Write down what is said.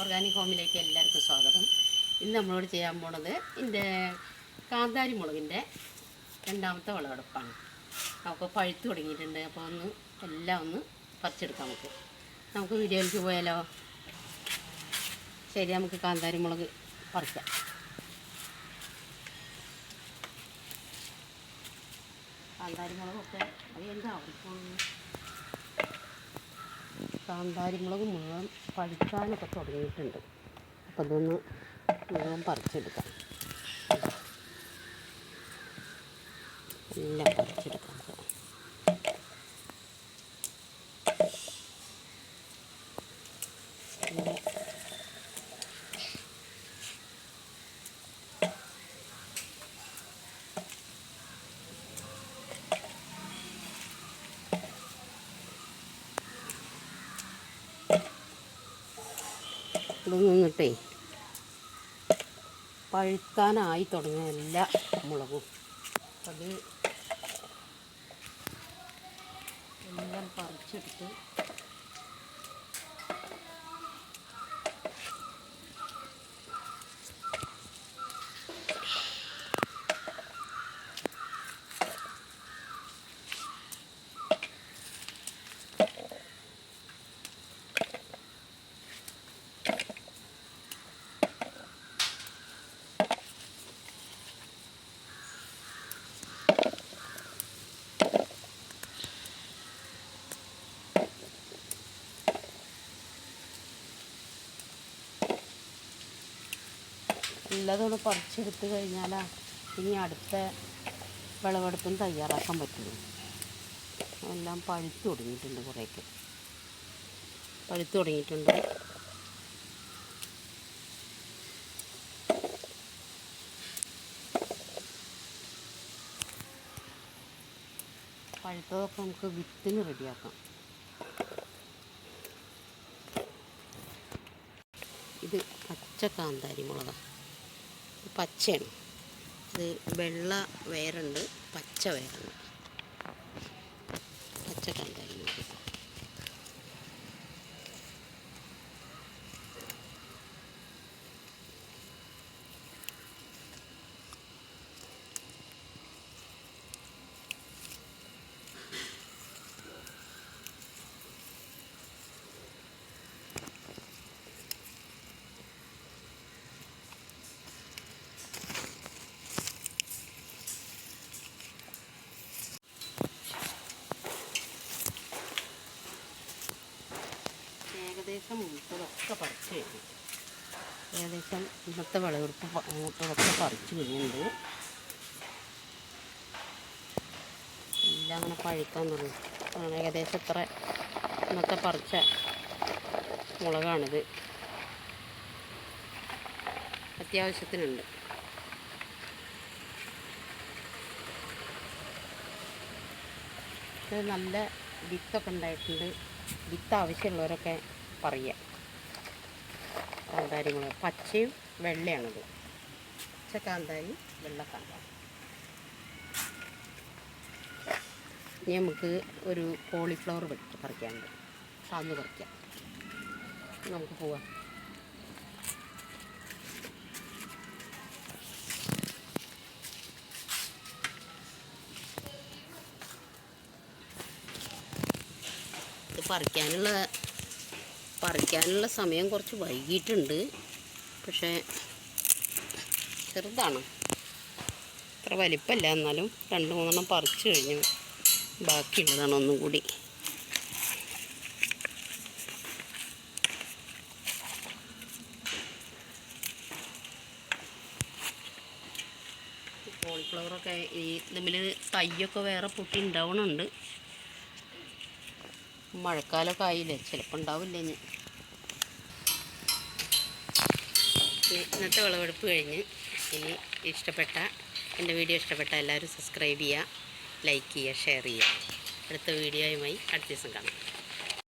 Organic ഹോമിലേക്ക് എല്ലാവർക്കും സ്വാഗതം. ഇന്ന് നമ്മളോട് ചെയ്യാൻ പോണത് എന്റെ കാന്താരി മുളകിന്റെ രണ്ടാമത്തെ വിളവെടുപ്പാണ്. നമുക്ക് പഴുത്ത് തുടങ്ങിയിട്ടുണ്ട്. അപ്പോൾ ഒന്ന് എല്ലാം ഒന്ന് പറിച്ചെടുക്കാം നമുക്ക്. നമുക്ക് വീഡിയോയിലേക്ക് പോയാലോ? ശരി നമുക്ക് കാന്താരി മുളക് പറിക്കാം. കാന്താരി മുളകൊക്കെ അത് എന്താ അവർക്കൊന്ന് കാന്താരിമുളക് മുഴുവൻ പഴുക്കാനൊക്കെ തുടങ്ങിയിട്ടുണ്ട് അപ്പം ഇതൊന്ന് മുഴുവൻ പറിച്ചെടുക്കാം എല്ലാം പറിച്ചെടുക്കാം നമുക്ക്. ഇത് നിന്നിട്ടേ പഴുക്കാനായി തുടങ്ങിയ എല്ലാ മുളകും. അത് എല്ലാം പറിച്ചെടുത്ത് എല്ലാതൊന്ന് പറിച്ചെടുത്ത് കഴിഞ്ഞാലാ ഇനി അടുത്ത വിളവെടുപ്പും തയ്യാറാക്കാൻ പറ്റുള്ളൂ. എല്ലാം പഴുത്ത് തുടങ്ങിയിട്ടുണ്ട് കുറേയൊക്കെ. പഴുത്ത് തുടങ്ങിയിട്ടുണ്ട്. പഴുത്തതൊക്കെ നമുക്ക് വിത്തിന് റെഡിയാക്കാം. ഇത് പച്ച കാന്താരി മുളകാണ് പച്ചയാണ്. ഇത് വെള്ള വേറുണ്ട് പച്ച വേറുണ്ട് പച്ച മുളക് ഏകദേശം മൂത്തതൊക്കെ പറിച്ച് കഴിഞ്ഞു ഏകദേശം ഇന്നത്തെ വിളവെടുപ്പ് അങ്ങോട്ടൊക്കെ പറിച്ചു കഴിഞ്ഞിട്ടുണ്ട്. എല്ലാം അങ്ങനെ പഴുക്കാൻ തുടങ്ങി. ഏകദേശം ഇത്ര ഇന്നത്തെ പറിച്ച മുളകാണിത്. അത്യാവശ്യത്തിനുണ്ട്. നല്ല വിത്തൊക്കെ ഉണ്ടായിട്ടുണ്ട്. വിത്ത് ആവശ്യമുള്ളവരൊക്കെ പറയുക കാന്താരി മുളക് പച്ചയും വെള്ളയാണത്. പച്ച കാന്താരി വെള്ള കാന്താരി ഇനി നമുക്ക് ഒരു കോളിഫ്ലവർ പറിക്കാനുണ്ട്. സാന്ന് പറിക്കാം. നമുക്ക് പോവാം. പറിക്കാനുള്ള പറിക്കാനുള്ള സമയം കുറച്ച് വൈകിട്ടുണ്ട് പക്ഷേ ചെറുതാണ്. അത്ര വലിപ്പമല്ല എന്നാലും രണ്ട് മൂന്നെണ്ണം പറിച്ചു കഴിഞ്ഞു. ബാക്കിയുള്ളതാണ് ഒന്നും കൂടി. കോളിഫ്ലവറൊക്കെ ഈ തമ്മിൽ തയ്യൊക്കെ വേറെ പൊട്ടി ഉണ്ടാവണുണ്ട്. മഴക്കാലമൊക്കെ ആയില്ലേ? ചിലപ്പോൾ ഉണ്ടാവില്ല ഇനി? ഇന്നത്തെ വിളവെടുപ്പ് കഴിഞ്ഞ് ഇനി ഇഷ്ടപ്പെട്ട എന്റെ വീഡിയോ ഇഷ്ടപ്പെട്ട എല്ലാവരും സബ്സ്ക്രൈബ് ചെയ്യുക ലൈക്ക് ചെയ്യുക ഷെയർ ചെയ്യുക. അടുത്ത വീഡിയോയുമായി അടുത്ത ദിവസം കാണാം.